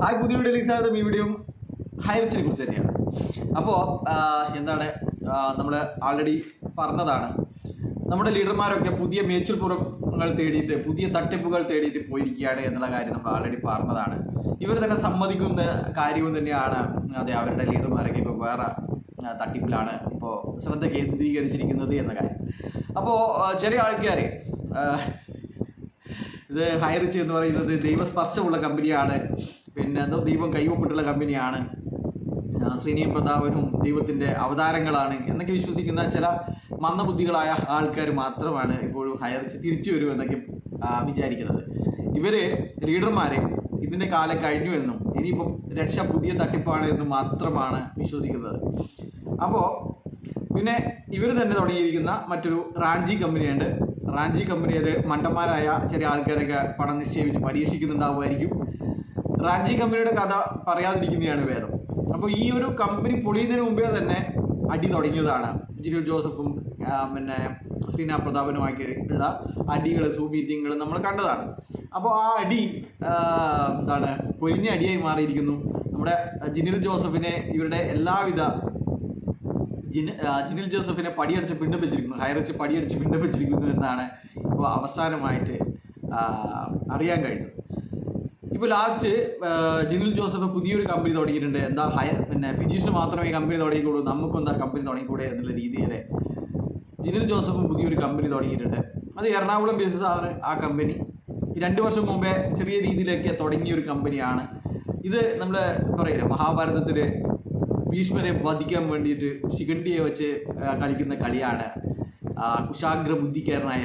Hi പുതിയ വീഡിയോയിലേക്ക് സ്വാഗതം. ഈ വീഡിയോ ഹൈറിച്ചിനെ കുറിച്ച് തന്നെയാണ്. അപ്പോൾ എന്താണ് നമ്മൾ ആൾറെഡി പറഞ്ഞതാണ്. നമ്മുടെ ലീഡർമാരൊക്കെ പുതിയ മേച്ചിൽപ്പുറങ്ങൾ തേടിയിട്ട് പുതിയ തട്ടിപ്പുകൾ തേടിയിട്ട് പോയിരിക്കുകയാണ് എന്നുള്ള കാര്യം നമ്മൾ ആൾറെഡി പറഞ്ഞതാണ്. ഇവർ തന്നെ സമ്മതിക്കുന്ന കാര്യവും തന്നെയാണ് അതെ അവരുടെ ലീഡർമാരൊക്കെ ഇപ്പോൾ വേറെ തട്ടിപ്പിലാണ് ഇപ്പോൾ ശ്രദ്ധ കേന്ദ്രീകരിച്ചിരിക്കുന്നത് എന്ന കാര്യം. അപ്പോൾ ചെറിയ ആൾക്കാർ ഇത് ഹയർ എന്ന് പറയുന്നത് ദൈവസ്പർശമുള്ള കമ്പനിയാണ്. പിന്നെ എന്തോ ദീപം കൈവപ്പിട്ടുള്ള കമ്പനിയാണ്. ശ്രീനിയും പ്രതാപനും ദൈവത്തിന്റെ അവതാരങ്ങളാണ് എന്നൊക്കെ വിശ്വസിക്കുന്ന ചില മന്ദബുദ്ധികളായ ആൾക്കാർ മാത്രമാണ് ഇപ്പോഴും ഹയർ തിരിച്ചു വരും എന്നൊക്കെ ആ, വിചാരിക്കുന്നത്. ഇവർ ലീഡർമാരെ ഇതിന്റെ കാലം കഴിഞ്ഞു എന്നും ഇനിയിപ്പം രക്ഷ പുതിയ തട്ടിപ്പാണ് എന്നും മാത്രമാണ് വിശ്വസിക്കുന്നത്. അപ്പോൾ പിന്നെ ഇവർ തന്നെ തുടങ്ങിയിരിക്കുന്ന മറ്റൊരു റാഞ്ചി കമ്പനിയുണ്ട്. റാഞ്ചി കമ്പനിയിൽ മണ്ടന്മാരായ ചില ആൾക്കാരൊക്കെ പണം നിക്ഷേപിച്ച് പരീക്ഷിക്കുന്നുണ്ടാവുമായിരിക്കും. റാഞ്ചി കമ്പനിയുടെ കഥ പറയാതിരിക്കുന്നതാണ് വേദം. അപ്പോൾ ഈ ഒരു കമ്പനി പൊളിയുന്നതിന് മുമ്പേ തന്നെ അടി തുടങ്ങിയതാണ്. ജിനു ജോസഫും പിന്നെ ശ്രീനാ പ്രതാപനുമായിട്ടുള്ള അടികൾ സൂമീറ്റിങ്ങൾ നമ്മൾ കണ്ടതാണ്. അപ്പോൾ ആ അടി എന്താണ് പൊലിഞ്ഞ അടിയായി മാറിയിരിക്കുന്നു. നമ്മുടെ ജിനിൽ ജോസഫിനെ ഇവരുടെ എല്ലാവിധ ജിന് ജിനിൽ ജോസഫിനെ പടിയടിച്ച് പിണ്ടപ്പിച്ചിരിക്കുന്നു ഹൈറച്ച് പടിയടിച്ച് പിണ്ടപ്പിച്ചിരിക്കുന്നു എന്നാണ് ഇപ്പോൾ അവസാനമായിട്ട് അറിയാൻ കഴിഞ്ഞത്. ഇപ്പോൾ ലാസ്റ്റ് ജിനിൽ ജോസഫ് പുതിയൊരു കമ്പനി തുടങ്ങിയിട്ടുണ്ട്. എന്താ ഹയർ പിന്നെ ഫിജീഷിന് മാത്രമേ കമ്പനി തുടങ്ങിക്കൂടൂ നമുക്കും എന്താ കമ്പനി തുടങ്ങിക്കൂടെ എന്നുള്ള രീതിയിൽ. ജിനിൽ ജോസഫും പുതിയൊരു കമ്പനി തുടങ്ങിയിട്ടുണ്ട്. അത് എറണാകുളം ബേസിസ് ആണ് ആ കമ്പനി രണ്ട് വർഷം മുമ്പേ ചെറിയ രീതിയിലൊക്കെ തുടങ്ങിയ ഒരു കമ്പനിയാണ് ഇത് നമ്മൾ പറയില്ല മഹാഭാരതത്തിൽ ഭീഷ്മരെ വധിക്കാൻ വേണ്ടിയിട്ട് ശിഖണ്ഡിയെ വെച്ച് കളിക്കുന്ന കളിയാണ് കുശാഗ്ര ബുദ്ധിക്കാരനായ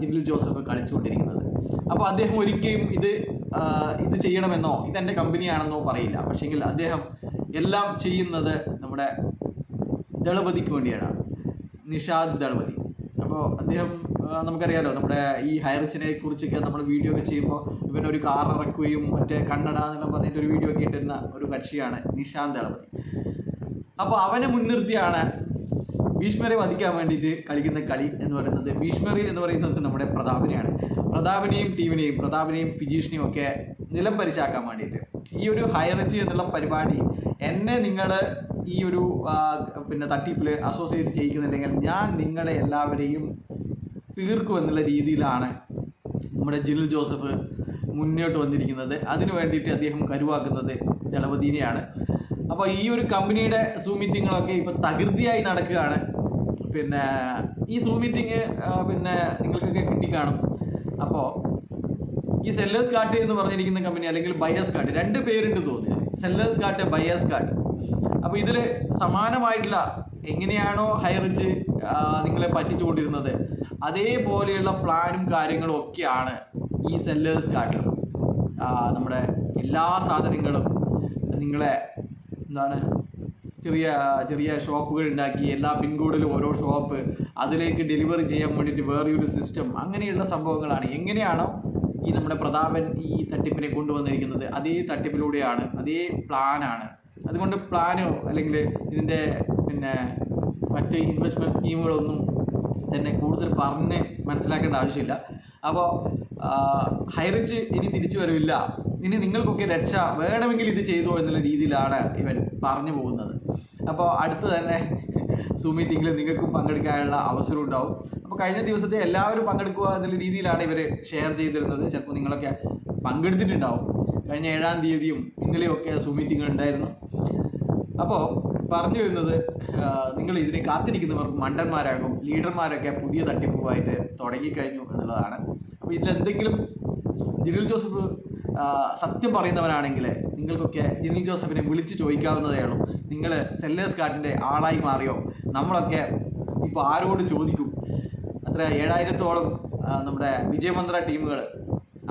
ജിനിൽ ജോസഫ് കളിച്ചുകൊണ്ടിരിക്കുന്നത്. അപ്പോൾ അദ്ദേഹം ഒരിക്കലും ഇത് ഇത് ചെയ്യണമെന്നോ ഇതെന്റെ കമ്പനിയാണെന്നോ പറയില്ല. പക്ഷേങ്കിൽ അദ്ദേഹം എല്ലാം ചെയ്യുന്നത് നമ്മുടെ ദളപതിക്ക് വേണ്ടിയാണ്. നിഷാദ് ദളപതി. അപ്പോൾ അദ്ദേഹം നമുക്കറിയാലോ നമ്മുടെ ഈ ഹൈറിച്ചിനെ കുറിച്ചൊക്കെ നമ്മൾ വീഡിയോ ഒക്കെ ചെയ്യുമ്പോൾ ഇവൻ ഒരു കാർ ഇറക്കുകയും മറ്റേ കണ്ണട എന്നെല്ലാം പറഞ്ഞിട്ട് ഒരു വീഡിയോ ഒക്കെ ഇട്ടിരുന്ന ഒരു കക്ഷിയാണ് നിഷാന്ത് ദളപതി. അപ്പോൾ അവനെ മുൻനിർത്തിയാണ് ഭീഷ്മരെ വധിക്കാൻ വേണ്ടിയിട്ട് കളിക്കുന്ന കളി എന്ന് പറയുന്നത്. ഭീഷ്മറി എന്ന് പറയുന്നത് നമ്മുടെ പ്രതാപനെയാണ്. പ്രതാപനെയും ടീമിനെയും പ്രതാപിനെയും ഫിജീഷിനെയും ഒക്കെ നിലം പരിശാക്കാൻ വേണ്ടിയിട്ട്. ഈ ഒരു ഹൈറച്ചി എന്നുള്ള പരിപാടി എന്നെ നിങ്ങൾ ഈ ഒരു പിന്നെ തട്ടിപ്പിൽ അസോസിയേറ്റ് ചെയ്യിക്കുന്നുണ്ടെങ്കിൽ ഞാൻ നിങ്ങളെ എല്ലാവരെയും തീർക്കും എന്നുള്ള രീതിയിലാണ് നമ്മുടെ ജിൽ ജോസഫ് മുന്നോട്ട് വന്നിരിക്കുന്നത്. അതിനു വേണ്ടിയിട്ട് അദ്ദേഹം കരുവാക്കുന്നത് ദളപതിനെയാണ്. അപ്പോൾ ഈ ഒരു കമ്പനിയുടെ സൂ മീറ്റിങ്ങുകളൊക്കെ ഇപ്പോൾ തകൃതിയായി നടക്കുകയാണ്. പിന്നെ ഈ സൂ മീറ്റിംഗ് പിന്നെ നിങ്ങൾക്കൊക്കെ കിട്ടിക്കാണും. അപ്പോൾ ഈ സെല്ലേഴ്സ് കാർട്ട് എന്ന് പറഞ്ഞിരിക്കുന്ന കമ്പനി അല്ലെങ്കിൽ ബയേഴ്സ് കാർട്ട് രണ്ട് പേരുണ്ട് തോന്നിയത് സെല്ലേഴ്സ് കാർട്ട് ബയേഴ്സ് കാർട്ട് അപ്പോൾ ഇതിൽ സമാനമായിട്ടുള്ള എങ്ങനെയാണോ ഹൈറിച്ച് നിങ്ങളെ പറ്റിച്ചുകൊണ്ടിരുന്നത്. അതേപോലെയുള്ള പ്ലാനും കാര്യങ്ങളും ഒക്കെയാണ് ഈ സെല്ലേഴ്സ് കാർട്ടിൽ നമ്മുടെ എല്ലാ സാധനങ്ങളും നിങ്ങളെ എന്താണ് ചെറിയ ചെറിയ ഷോപ്പുകൾ ഉണ്ടാക്കി എല്ലാ പിൻകോഡിലും ഓരോ ഷോപ്പ് അതിലേക്ക് ഡെലിവറി ചെയ്യാൻ വേണ്ടിയിട്ട് വേറെയൊരു സിസ്റ്റം അങ്ങനെയുള്ള സംഭവങ്ങളാണ്. എങ്ങനെയാണോ ഈ നമ്മുടെ പ്രതാപൻ ഈ തട്ടിപ്പിനെ കൊണ്ടുവന്നിരിക്കുന്നത്. അതേ തട്ടിപ്പിലൂടെയാണ് അതേ പ്ലാനാണ്. അതുകൊണ്ട് പ്ലാനോ അല്ലെങ്കിൽ ഇതിന്റെ പിന്നെ മറ്റ് ഇൻവെസ്റ്റ്മെന്റ് സ്കീമുകളൊന്നും തന്നെ കൂടുതൽ പറഞ്ഞ് മനസ്സിലാക്കേണ്ട ആവശ്യമില്ല. അപ്പോൾ ഹൈറിച്ച് ഇനി തിരിച്ചു വരവില്ല. ഇനി നിങ്ങൾക്കൊക്കെ രക്ഷ വേണമെങ്കിൽ ഇത് ചെയ്തോ എന്നുള്ള രീതിയിലാണ് ഇവൻ പറഞ്ഞു പോകുന്നത്. അപ്പോൾ അടുത്ത് തന്നെ സൂ മീറ്റിങ്ങിൽ നിങ്ങൾക്കും പങ്കെടുക്കാനുള്ള അവസരം ഉണ്ടാവും. അപ്പോൾ കഴിഞ്ഞ ദിവസത്തെ എല്ലാവരും പങ്കെടുക്കുക എന്നുള്ള രീതിയിലാണ് ഇവർ ഷെയർ ചെയ്തിരുന്നത്. ചിലപ്പോൾ നിങ്ങളൊക്കെ പങ്കെടുത്തിട്ടുണ്ടാവും. കഴിഞ്ഞ ഏഴാം തീയതിയും ഇന്നലെയും ഒക്കെ സൂ മീറ്റിംഗ് ഉണ്ടായിരുന്നു. അപ്പോൾ പറഞ്ഞു വരുന്നത് നിങ്ങൾ ഇതിനെ കാത്തിരിക്കുന്നവർ മണ്ടന്മാരാകും ലീഡർമാരൊക്കെ പുതിയ തട്ടിപ്പുമായിട്ട് തുടങ്ങിക്കഴിഞ്ഞു എന്നുള്ളതാണ്. അപ്പോൾ ഇതിലെന്തെങ്കിലും ജിനിൽ ജോസഫ് സത്യം പറയുന്നവനാണെങ്കിൽ നിങ്ങൾക്കൊക്കെ ജിനിൽ ജോസഫിനെ വിളിച്ച് ചോദിക്കാവുന്നതേ ഉള്ളൂ. നിങ്ങൾ സെല്ലേഴ്സ് കാർട്ടിന്റെ ആളായി മാറിയോ? നമ്മളൊക്കെ ഇപ്പോൾ ആരോട് ചോദിക്കും? അത്ര ഏഴായിരത്തോളം നമ്മുടെ വിജയമന്ത്ര ടീമുകൾ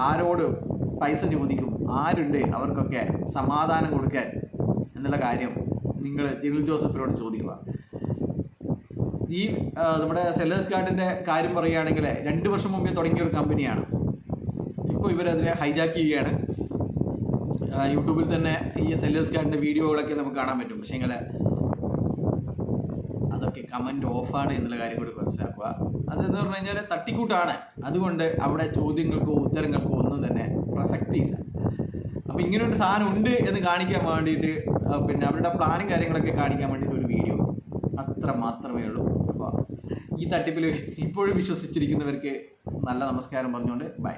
ആരോട് പൈസ ചോദിക്കും? ആരുണ്ട് അവർക്കൊക്കെ സമാധാനം കൊടുക്കാൻ എന്നുള്ള കാര്യം നിങ്ങൾ ജിനിൽ ജോസഫിനോട് ചോദിക്കുക. ഈ നമ്മുടെ സെല്ലേഴ്സ് കാർഡിന്റെ കാര്യം പറയുകയാണെങ്കിൽ രണ്ട് വർഷം മുമ്പേ തുടങ്ങിയ ഒരു കമ്പനിയാണ് ഇപ്പോൾ ഇവരതിനെ ഹൈജാക്ക് ചെയ്യുകയാണ്. യൂട്യൂബിൽ തന്നെ ഈ സെല്ലേഴ്സ് കാർഡിന്റെ വീഡിയോകളൊക്കെ നമുക്ക് കാണാൻ പറ്റും. പക്ഷേ ഇങ്ങനെ അതൊക്കെ കമന്റ് ഓഫാണ് എന്നുള്ള കാര്യം കൂടി മനസ്സിലാക്കുക. അതെന്ന് പറഞ്ഞു കഴിഞ്ഞാൽ തട്ടിക്കൂട്ടാണ്. അതുകൊണ്ട് അവിടെ ചോദ്യങ്ങൾക്കോ ഉത്തരങ്ങൾക്കോ ഒന്നും തന്നെ പ്രസക്തിയില്ല. അപ്പോൾ അപ്പോൾ ഇങ്ങനെ ഒരു സാധനം ഉണ്ട് എന്ന് കാണിക്കാൻ വേണ്ടിയിട്ട് പിന്നെ അവരുടെ പ്ലാനും കാര്യങ്ങളൊക്കെ കാണിക്കാൻ വേണ്ടിയിട്ട് ഒരു വീഡിയോ അത്ര മാത്രമേ ഉള്ളൂ. അപ്പോൾ ഈ തട്ടിപ്പിൽ ഇപ്പോഴും വിശ്വസിച്ചിരിക്കുന്നവർക്ക് നല്ല നമസ്കാരം പറഞ്ഞുകൊണ്ട് ബൈ